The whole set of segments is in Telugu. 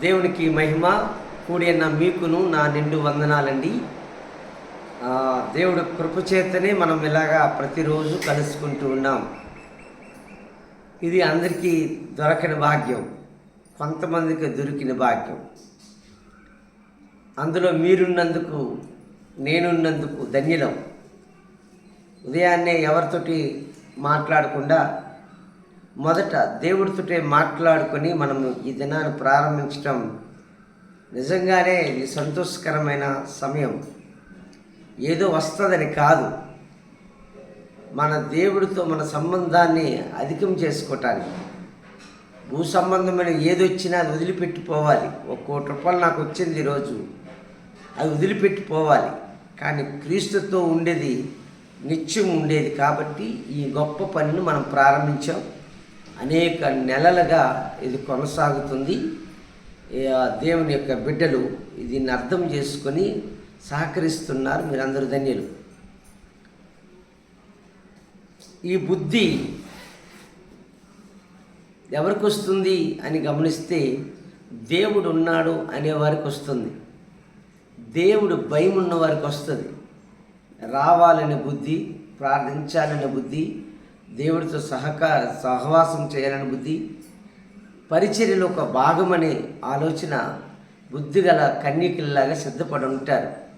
దేవునికి మహిమ కూడిన మీకును నా నిండు వందనాలండి. దేవుడు కృపచేతనే మనం ఇలాగా ప్రతిరోజు కలుసుకుంటూ ఉన్నాం. ఇది అందరికీ దొరకని భాగ్యం కొంతమందికి దొరికిన భాగ్యం. అందులో మీరున్నందుకు నేనున్నందుకు ధన్యులం. ఉదయాన్నే ఎవరితోటి మాట్లాడకుండా మొదట దేవుడితోటే మాట్లాడుకొని మనము ఈ దినాన్ని ప్రారంభించడం నిజంగానే ఇది సంతోషకరమైన సమయం. ఏదో వస్తుందని కాదు. మన దేవుడితో మన సంబంధాన్ని అధికం చేసుకోవటానికి భూ సంబంధమైన ఏది వచ్చినా అది వదిలిపెట్టిపోవాలి. ఒక కోటి రూపాయలు నాకు వచ్చింది ఈరోజు అది వదిలిపెట్టిపోవాలి. కానీ క్రీస్తుతో ఉండేది నిత్యం ఉండేది కాబట్టి ఈ గొప్ప పనిని మనం ప్రారంభించాం. అనేక నెలలుగా ఇది కొనసాగుతుంది. ఆ, దేవుని యొక్క బిడ్డలు దీన్ని అర్థం చేసుకొని సహకరిస్తున్నారు. మీరందరూ ధన్యులు. ఈ బుద్ధి ఎవరికి వస్తుంది అని గమనిస్తే దేవుడు ఉన్నాడు అనే వారికి వస్తుంది. దేవుడు భయం ఉన్న వారికి వస్తుంది. రావాలనే బుద్ధి ప్రార్థించాలనే బుద్ధి దేవుడితో సహకార సహవాసం చేయాలని బుద్ధి పరిచర్యలో ఒక భాగమనే ఆలోచన బుద్ధి గల కన్యకల్లాగా సిద్ధపడి ఉంటారు.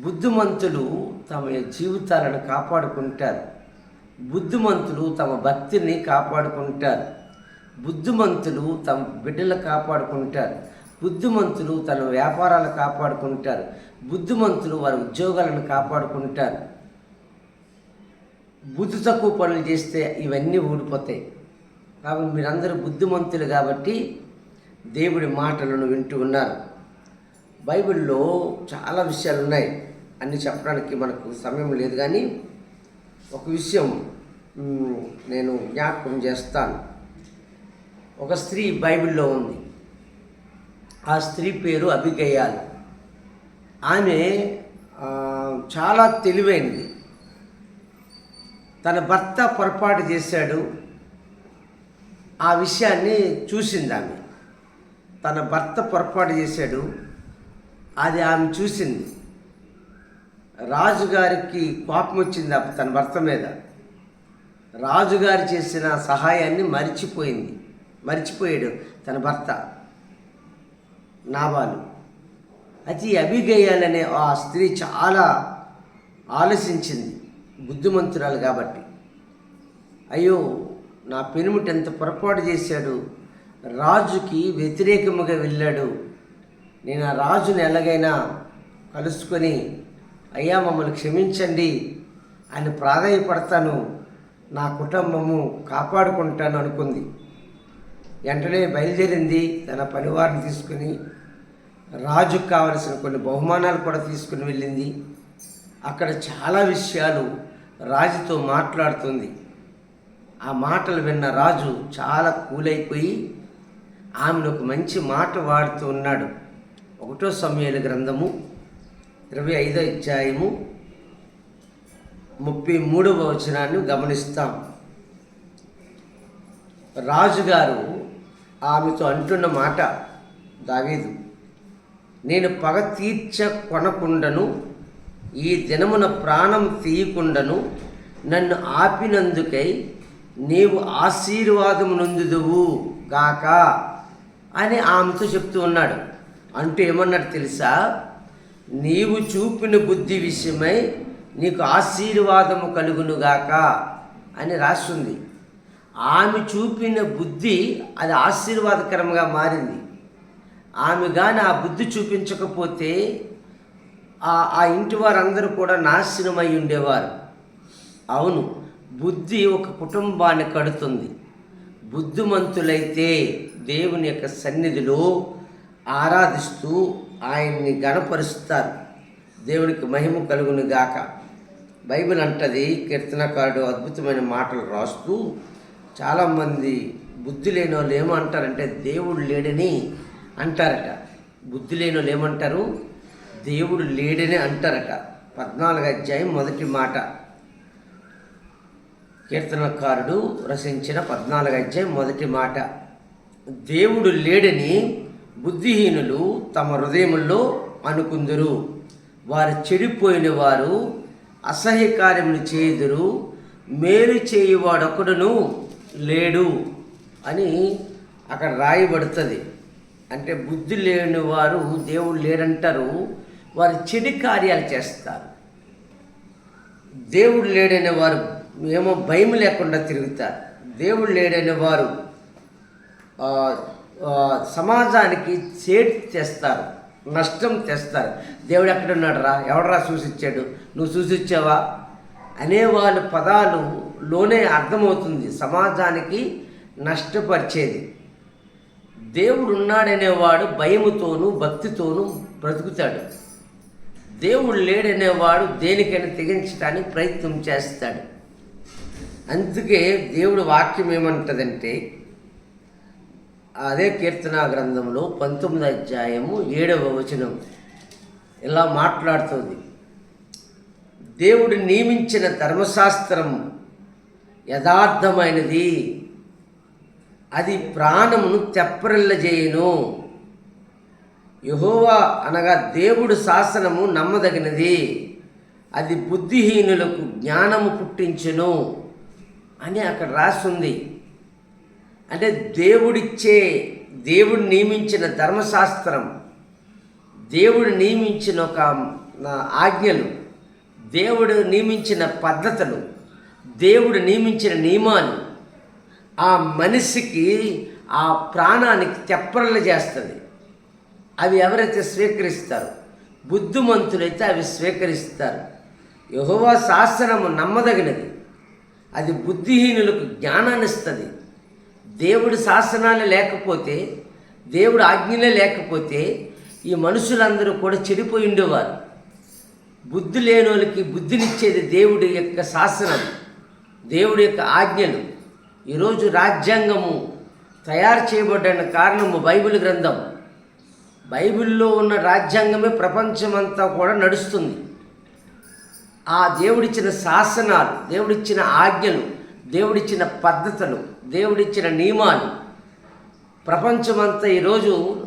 బుద్ధిమంతులు తమ జీవితాలను కాపాడుకుంటారు. బుద్ధిమంతులు తమ భక్తిని కాపాడుకుంటారు. బుద్ధిమంతులు తమ బిడ్డలు కాపాడుకుంటారు. బుద్ధిమంతులు తన వ్యాపారాలు కాపాడుకుంటారు. బుద్ధిమంతులు వారి ఉద్యోగాలను కాపాడుకుంటారు. బుద్ధి తక్కువ పనులు చేస్తే ఇవన్నీ ఊడిపోతాయి. కాబట్టి మీరందరూ బుద్ధిమంతులు కాబట్టి దేవుడి మాటలను వింటూ ఉన్నారు. బైబిల్లో చాలా విషయాలు ఉన్నాయి. అన్నీ చెప్పడానికి మనకు సమయం లేదు కానీ ఒక విషయం నేను జ్ఞాపకం చేస్తాను. ఒక స్త్రీ బైబిల్లో ఉంది. ఆ స్త్రీ పేరు అభిగయాలు ఆమె చాలా తెలివైనది. తన భర్త పొరపాటు చేశాడు. ఆ విషయాన్ని చూసింది ఆమె. తన భర్త పొరపాటు చేశాడు. అది ఆమె చూసింది. రాజుగారికి కోపం వచ్చింది తన భర్త మీద. రాజుగారు చేసిన సహాయాన్ని మరిచిపోయింది. మరిచిపోయాడు తన భర్త నాబాలు. అయితే అభిగయాలనే ఆ స్త్రీ చాలా ఆలోచించింది. బుద్ధిమంతురాలు కాబట్టి. అయ్యో నా పెనుమిటి ఎంత పొరపాటు చేశాడు. రాజుకి వ్యతిరేకముగా వెళ్ళాడు. నేను ఆ రాజుని ఎలాగైనా కలుసుకొని అయ్యా మమ్మల్ని క్షమించండి. అని ప్రాధాయపడతాను. నా కుటుంబము కాపాడుకుంటాను అనుకుంది. వెంటనే బయలుదేరింది. తన పనివారిని తీసుకుని రాజుకు కావలసిన కొన్ని బహుమానాలు కూడా తీసుకుని వెళ్ళింది. అక్కడ చాలా విషయాలు రాజుతో మాట్లాడుతుంది. ఆ మాటలు విన్న రాజు చాలా కూలైపోయి ఆమెను ఒక మంచి మాట వాడుతూ ఉన్నాడు. ఒకటో సమయాల గ్రంథము ఇరవై ఐదో అధ్యాయము ముప్పై మూడవ వచనాన్ని గమనిస్తాం. రాజుగారు ఆమెతో అంటున్న మాట దావీదు నేను పగ తీర్చ కొనకుండను ఈ దినమున ప్రాణం తీయకుండను నన్ను ఆపినందుకై నీవు ఆశీర్వాదము నొందుదువు గాక అని ఆమెతో చెప్తూ ఉన్నాడు. అంటూ ఏమన్నాడు తెలుసా? నీవు చూపిన బుద్ధి విషయమై నీకు ఆశీర్వాదము కలుగునుగాక అని రాస్తుంది. ఆమె చూపిన బుద్ధి అది ఆశీర్వాదకరంగా మారింది. ఆమె కానీ ఆ బుద్ధి చూపించకపోతే ఆ ఆ ఇంటి వారందరూ కూడా నాశనమై ఉండేవారు. అవును బుద్ధి ఒక కుటుంబాన్ని కడుతుంది. బుద్ధిమంతులైతే దేవుని యొక్క సన్నిధిలో ఆరాధిస్తూ ఆయన్ని గణపరుస్తారు. దేవునికి మహిమ కలుగును గాక. బైబిల్ అంటది కీర్తనకారుడు అద్భుతమైన మాటలు రాస్తూ చాలామంది బుద్ధి లేని వాళ్ళు ఏమంటారంటే దేవుడు లేడని అంటారట. బుద్ధి లేని వాళ్ళు ఏమంటారు? దేవుడు లేడని అంటారట. పద్నాలుగు అధ్యాయం మొదటి మాట. కీర్తనకారుడు రచించిన పద్నాలుగు అధ్యాయం మొదటి మాట. దేవుడు లేడని బుద్ధిహీనులు తమ హృదయముల్లో అనుకుందురు. వారు చెడిపోయిన వారు అసహ్య కార్యములు చేయుదురు. మేలు చేయువాడొకడును లేడు అని అక్కడ రాయబడుతుంది. అంటే బుద్ధి లేని వారు దేవుడు లేడంటారు. వారు చెడు కార్యాలు చేస్తారు. దేవుడు లేడనే వారు ఏమో భయం లేకుండా తిరుగుతారు. దేవుడు లేడనే వారు సమాజానికి చేటు తెస్తారు నష్టం తెస్తారు. దేవుడు ఎక్కడ రా ఎవడరా సూచించాడు? నువ్వు సూచించావా? అనే వాళ్ళ పదాలులోనే అర్థమవుతుంది. సమాజానికి నష్టపరిచేది. దేవుడు ఉన్నాడనేవాడు భయముతోనూ భక్తితోనూ బ్రతుకుతాడు. దేవుడు లేడనేవాడు దేనికైనా తెగించడానికి ప్రయత్నం చేస్తాడు. అందుకే దేవుడు వాక్యం ఏమంటదంటే అదే కీర్తనా గ్రంథంలో పంతొమ్మిది అధ్యాయము ఏడవ వచనం ఇలా మాట్లాడుతుంది. దేవుడు నియమించిన ధర్మశాస్త్రం యథార్థమైనది. అది ప్రాణమును తెప్పరిల్లజేయును. యహోవా అనగా దేవుడు శాసనము నమ్మదగినది. అది బుద్ధిహీనులకు జ్ఞానము పుట్టించును అని అక్కడ రాస్తుంది అంటే దేవుడిచ్చే దేవుడు నియమించిన ధర్మశాస్త్రం దేవుడు నియమించిన ఒక ఆజ్ఞలు దేవుడు నియమించిన పద్ధతులు దేవుడు నియమించిన నియమాలు ఆ మనిషికి ఆ ప్రాణానికి తెప్పరలు చేస్తుంది. అవి ఎవరైతే స్వీకరిస్తారు? బుద్ధిమంతులైతే అవి స్వీకరిస్తారు. యహోవా శాసనము నమ్మదగినది. అది బుద్ధిహీనులకు జ్ఞానాన్ని ఇస్తుంది. దేవుడి శాసనాలు లేకపోతే దేవుడు ఆజ్ఞలే లేకపోతే ఈ మనుషులందరూ కూడా చెడిపోయి ఉండేవారు. బుద్ధి లేని వాళ్ళకి బుద్ధినిచ్చేది దేవుడి యొక్క శాసనం దేవుడి యొక్క ఆజ్ఞలు. ఈరోజు రాజ్యాంగము తయారు చేయబడ్డ కారణము బైబిల్ గ్రంథం. బైబిల్లో ఉన్న రాజ్యాంగమే ప్రపంచమంతా కూడా నడుస్తుంది. ఆ దేవుడిచ్చిన శాసనాలు దేవుడిచ్చిన ఆజ్ఞలు దేవుడిచ్చిన పద్ధతులు దేవుడిచ్చిన నియమాలు ప్రపంచమంతా ఈరోజు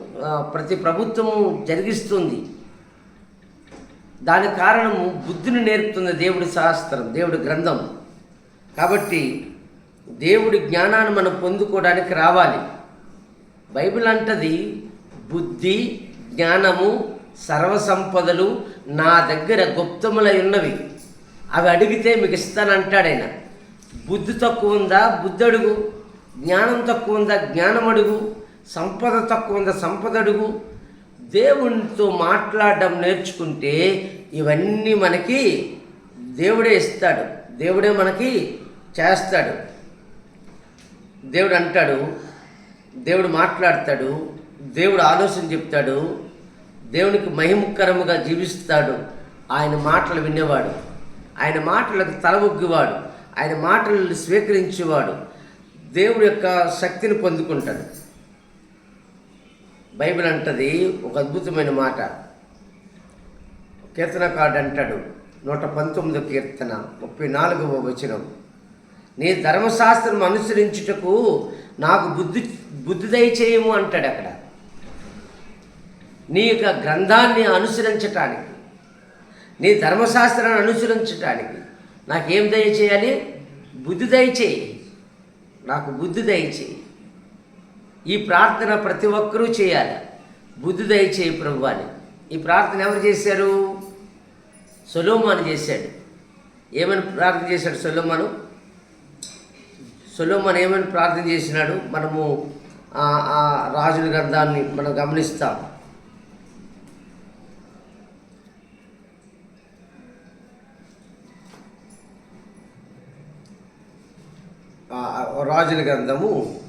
ప్రతి ప్రభుత్వము జరిగిస్తుంది. దాని కారణము బుద్ధిని నేర్పుతుంది దేవుడి శాస్త్రం దేవుడి గ్రంథం. కాబట్టి దేవుడి జ్ఞానాన్ని మనం పొందుకోవడానికి రావాలి. బైబిల్ అంటది బుద్ధి జ్ఞానము సర్వసంపదలు నా దగ్గర గుప్తములై ఉన్నవి. అవి అడిగితే మీకు ఇస్తానంటాడు బుద్ధి తక్కువ ఉందా? బుద్ధి అడుగు. జ్ఞానం తక్కువ ఉందా? జ్ఞానం అడుగు. సంపద తక్కువ ఉందా? సంపద అడుగు. దేవునితో మాట్లాడడం నేర్చుకుంటే ఇవన్నీ మనకి దేవుడే ఇస్తాడు. దేవుడే మనకి చేస్తాడు. దేవుడు అంటాడు దేవుడు మాట్లాడతాడు దేవుడు ఆలోచన చెప్తాడు. దేవునికి మహిమకరముగా జీవిస్తాడు. ఆయన మాటలు వినేవాడు. ఆయన మాటలకు తలవొగ్గివాడు ఆయన మాటలను స్వీకరించేవాడు. దేవుడి యొక్క శక్తిని పొందుకుంటాడు. బైబిల్ అంటది ఒక అద్భుతమైన మాట. కీర్తనకాడు అంటాడు నూట పంతొమ్మిది కీర్తన ముప్పై నాలుగవ వచనం. నీ ధర్మశాస్త్రం అనుసరించుటకు నాకు బుద్ధి బుద్ధి దయచేయము అంటాడు అక్కడ. నీ యొక్క గ్రంథాన్ని అనుసరించటానికి నీ ధర్మశాస్త్రాన్ని అనుసరించటానికి నాకేం దయచేయాలి? బుద్ధి దయచేయి. నాకు బుద్ధి దయచేయి. ఈ ప్రార్థన ప్రతి ఒక్కరూ చేయాలి. బుద్ధి దయచేయి ప్రభు అని. ఈ ప్రార్థన ఎవరు చేశారు? సొలోమాను చేశాడు. ఏమని ప్రార్థన చేశాడు సొలోమాను? సొలోమాను ఏమని ప్రార్థన చేసినాడు? మనము ఆ ఆ రాజుల గ్రంథాన్ని మనం గమనిస్తాం ఆ ఆ రాజుల గ్రంథము.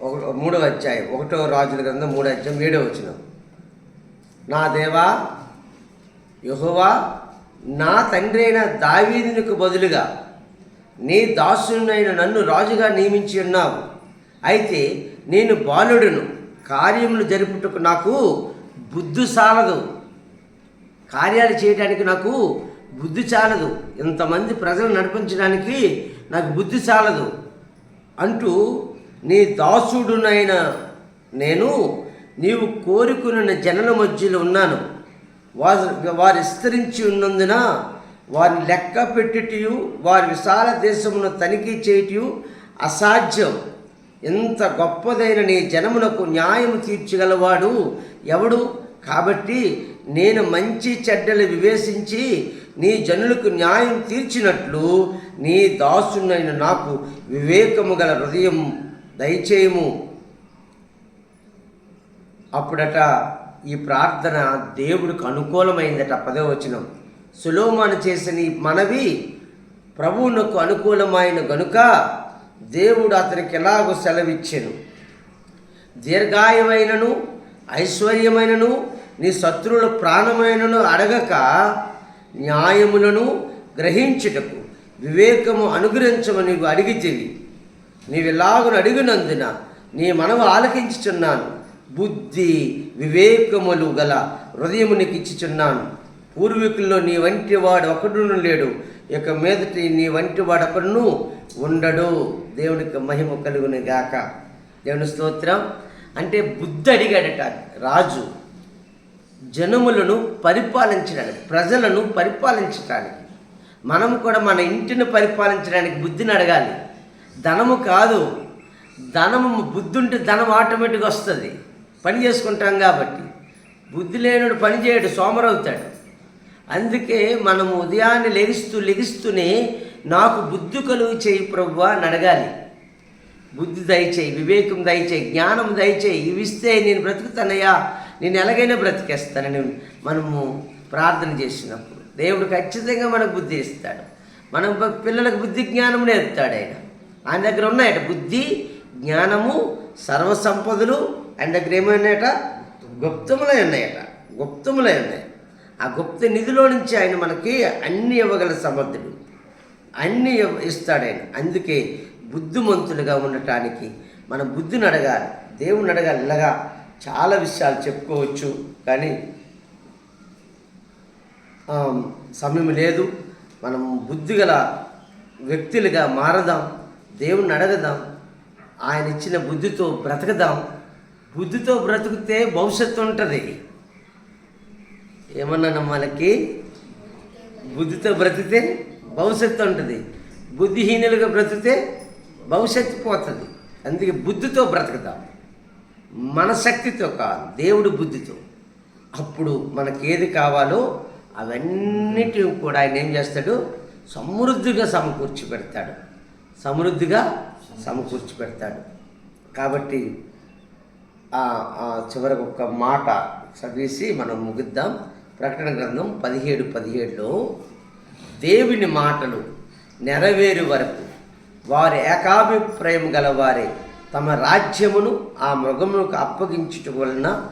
ఒక మూడవ అధ్యాయం. ఒకటో రాజుల గ్రంథం మూడో అధ్యాయం ఏడో వచ్చిన నా దేవా యెహోవా నా తండ్రి అయిన దావీదునికి బదులుగా నీ దాసునైన నన్ను రాజుగా నియమించి ఉన్నావు. అయితే నేను బాలుడును. కార్యములు జరుపుటకు నాకు బుద్ధి సాలదు. కార్యాలు చేయడానికి నాకు బుద్ధి చాలదు. ఇంతమంది ప్రజలు నడిపించడానికి నాకు బుద్ధి చాలదు. అంటూ నీ దాసుడునైన నేను నీవు కోరుకున్న జనుల మధ్యలో ఉన్నాను. వారు వారు విస్తరించి ఉన్నందున వారిని లెక్క పెట్టుటయు వారి విశాల దేశమును తనిఖీ చేయుటయు అసాధ్యం. ఎంత గొప్పదైన నీ జనమునకు న్యాయం తీర్చగలవాడు ఎవడు? కాబట్టి నేను మంచి చెడ్డలు వివేచించి నీ జనులకు న్యాయం తీర్చినట్లు నీ దాసునైన నాకు వివేకము గల హృదయం దయచేయము. అప్పుడట ఈ ప్రార్థన దేవుడికి అనుకూలమైందట పదవచనం. సులోమాను చేసిన ఈ మనవి ప్రభువునకు అనుకూలమైన గనుక దేవుడు అతనికి ఎలాగో సెలవిచ్చాను దీర్ఘాయమైనను ఐశ్వర్యమైనను నీ శత్రువుల ప్రాణమైనను అడగక న్యాయములను గ్రహించుటకు వివేకము అనుగ్రహించమని నీవు అడిగితివి నీవిలాగును అడిగినందున నీ మనము ఆలకించుచున్నాను. బుద్ధి వివేకములు గల హృదయము నీకు ఇచ్చిచున్నాను పూర్వీకుల్లో నీ వంటి వాడు ఒకడును లేడు. ఇక మీదటి నీ వంటి వాడు ఒకడును ఉండడు. దేవునికి మహిమ కలుగునిగాక. దేవుని స్తోత్రం. అంటే బుద్ధి అడిగాడట రాజు. జనములను పరిపాలించడానికి ప్రజలను పరిపాలించడానికి. మనం కూడా మన ఇంటిని పరిపాలించడానికి బుద్ధిని అడగాలి. ధనము కాదు ధనము బుద్ధి ఉంటే ధనం ఆటోమేటిక్గా వస్తుంది. పని చేసుకుంటాం కాబట్టి. బుద్ధి లేనుడు పని చేయడు సోమరవుతాడు. అందుకే మనము ఉదయాన్నే లెగిస్తూ లెగిస్తూనే నాకు బుద్ధి కలుగు చేయి ప్రభు అని అడగాలి. బుద్ధి దయచేయి వివేకం దయచేయి జ్ఞానం దయచేయి ఇవిస్తే నేను బ్రతుకుతానయ్యా. నేను ఎలాగైనా బ్రతికేస్తానని మనము ప్రార్థన చేసినప్పుడు. దేవుడు ఖచ్చితంగా మనకు బుద్ధి ఇస్తాడు. మనం పిల్లలకు బుద్ధి జ్ఞానం నేర్పుతాడు ఆయన. ఆయన దగ్గర ఉన్నాయట బుద్ధి జ్ఞానము సర్వసంపదలు ఆయన దగ్గర ఏమైనాయట? గుప్తములై ఉన్నాయట. గుప్తములై ఉన్నాయి. ఆ గుప్త నిధిలో నుంచి ఆయన మనకి అన్ని ఇవ్వగల సమర్థుడు. అన్ని ఇస్తాడు ఆయన. అందుకే బుద్ధిమంతులుగా ఉండటానికి మన బుద్ధిని అడగాలి. దేవుని అడగాలి. ఇలాగా చాలా విషయాలు చెప్పుకోవచ్చు కానీ సమయం లేదు. మనం బుద్ధిగల వ్యక్తులుగా మారదాం దేవుణ్ణి అడగదాం ఆయన ఇచ్చిన బుద్ధితో బ్రతకదాం. బుద్ధితో బ్రతికితే భవిష్యత్తు ఉంటుంది. ఏమన్నా మనకి బుద్ధితో బ్రతికితే భవిష్యత్తు ఉంటుంది. బుద్ధిహీనులుగా బ్రతికితే భవిష్యత్తు పోతుంది. అందుకే బుద్ధితో బ్రతకదాం. మన శక్తితో కాదు దేవుడి బుద్ధితో. అప్పుడు మనకి ఏది కావాలో అవన్నిటి కూడా ఆయన ఏం చేస్తాడు? సమృద్ధిగా సమకూర్చి పెడతాడు సమృద్ధిగా సమకూర్చి పెడతాడు కాబట్టి ఆ చివరికి ఒక మాట చదివేసి మనం ముగిద్దాం. ప్రకటన గ్రంథం పదిహేడు పదిహేడులో దేవుని మాటలు నెరవేరు వరకు వారి ఏకాభిప్రాయం గల వారే తమ రాజ్యమును ఆ మృగమునకు అప్పగించుట వలన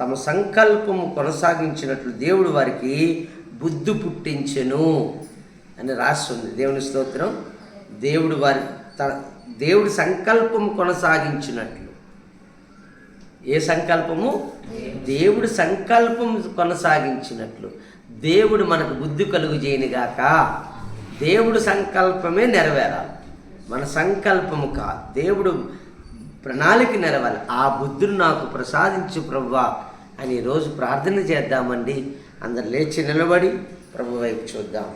తమ సంకల్పము కొనసాగించినట్లు దేవుడు వారికి బుద్ధి పుట్టించెను అని రాస్తుంది. దేవుని స్తోత్రం. దేవుడు వారి త దేవుడి సంకల్పం కొనసాగించినట్లు. ఏ సంకల్పము? దేవుడి సంకల్పం కొనసాగించినట్లు. దేవుడు మనకు బుద్ధి కలుగు చేయనిగాక దేవుడు సంకల్పమే నెరవేరాలి. మన సంకల్పము కాదు దేవుడు ప్రణాళిక నెరవాలి. ఆ బుద్ధిని నాకు ప్రసాదించు ప్రభువా అని రోజు ప్రార్థన చేద్దామండి. అందరు లేచి నిలబడి ప్రభు వైపు చూద్దాం.